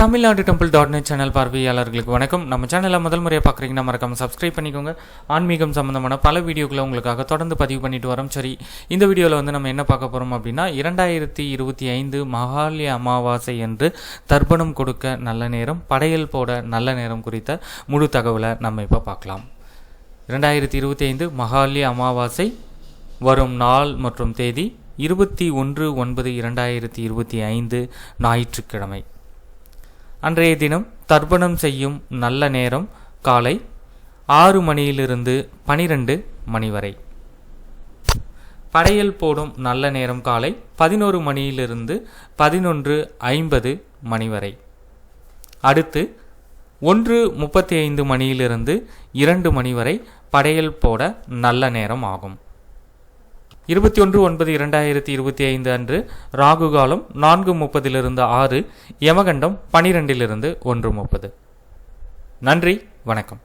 Tamil Nadu temple dot net channel பார்வையாளர்களுக்கு வணக்கம். நம்ம சேனலை முதல் முறையாக பார்க்குறீங்கன்னா மறக்காம சப்ஸ்கிரைப் பண்ணிக்கோங்க. ஆன்மீகம் சம்மந்தமான பல வீடியோக்களை உங்களுக்காக தொடர்ந்து பதிவு பண்ணிட்டு வரோம். சரி இந்த வீடியோவில் வந்து நம்ம என்ன பார்க்க போகிறோம் அப்படின்னா இரண்டாயிரத்தி இருபத்தி ஐந்து மகாலய அமாவாசை என்று தர்ப்பணம் கொடுக்க நல்ல நேரம் படையல் போட நல்ல நேரம் குறித்த முழு தகவலை நம்ம இப்போ பார்க்கலாம். இரண்டாயிரத்தி இருபத்தி ஐந்து மகாலய அமாவாசை வரும் நாள் மற்றும் தேதி இருபத்தி ஒன்று ஒன்பது இரண்டாயிரத்தி இருபத்தி ஐந்து ஞாயிற்றுக்கிழமை. அன்றைய தினம் தர்ப்பணம் செய்யும் நல்ல நேரம் காலை ஆறு மணியிலிருந்து பனிரெண்டு மணி வரை. படையல் போடும் நல்ல நேரம் காலை பதினோரு மணியிலிருந்து பதினொன்று ஐம்பது மணி வரை. அடுத்து ஒன்று முப்பத்தி ஐந்து மணியிலிருந்து இரண்டு மணி வரை படையல் போட நல்ல நேரம் ஆகும். இருபத்தி ஒன்று ஒன்பது இரண்டாயிரத்தி இருபத்தி ஐந்து அன்று ராகு காலம் நான்கு முப்பதிலிருந்து ஆறு யமகண்டம் பனிரெண்டிலிருந்து ஒன்று முப்பது. நன்றி வணக்கம்.